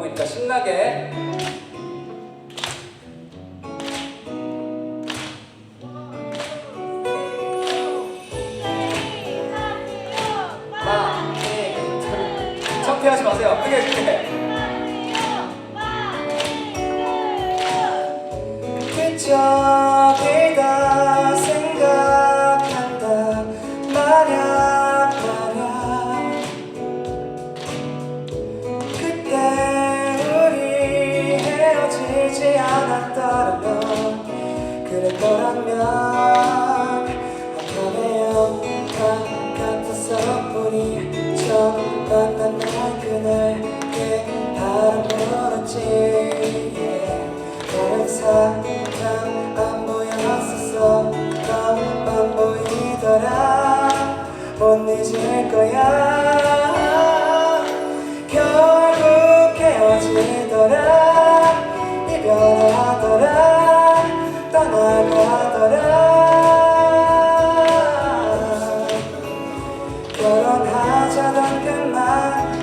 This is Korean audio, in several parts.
곡이니까 신나게 하나, 둘, 청태하지 마세요. 크게 크게. 못 잊을 거야. 결국 헤어지더라. 이별하더라. 떠나가더라. 결혼하자던 그말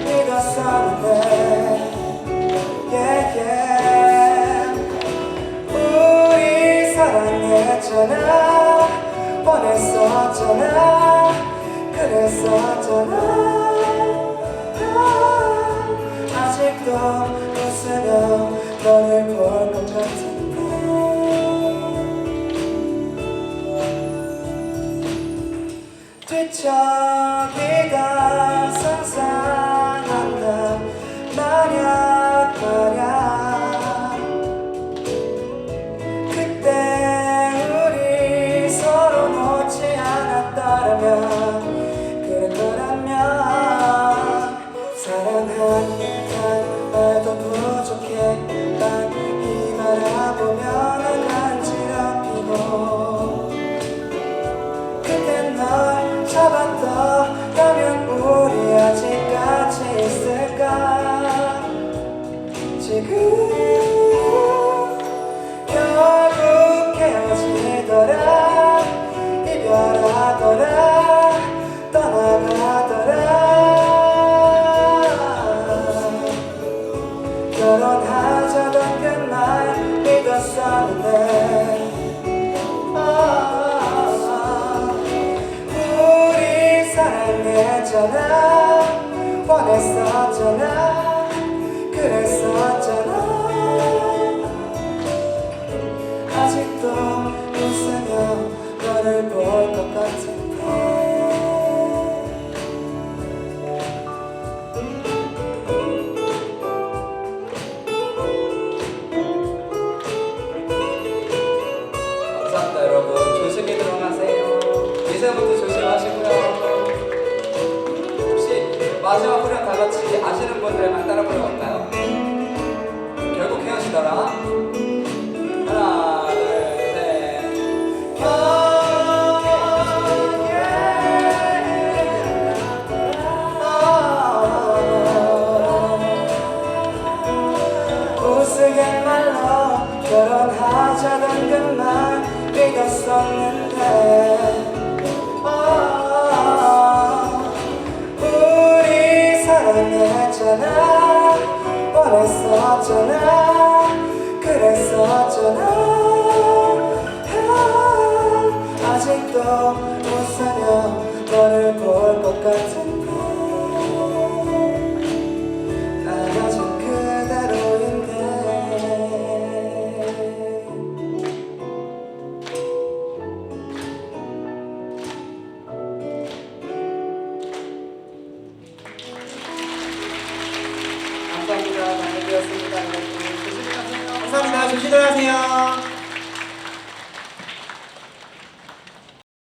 믿었었는데. Yeah, yeah. 우리 사랑했잖아. 원했었잖아 그랬었잖아. 아, 아직도 웃으며 너를 볼 것 같은데. 뒤척이 잡았더라면 우리 아직까지 있을까? 지금 사랑했잖아. 원했었잖아. 그랬었잖아. 아직도 웃으며 너를 볼 것 같은데. 감사합니다 여러분. 조심히 들어가세요. 미세먼지 조심하시고요 마지막 후렴 다 같이 아시는 분들만 따라 불러볼까요? 결국 헤어지더라. 결혼하자던 그말 믿었었는데 사랑했잖아. 원했었잖아. 그랬었잖아. 아, 가세요. 감사합니다. 조심히 들어가세요.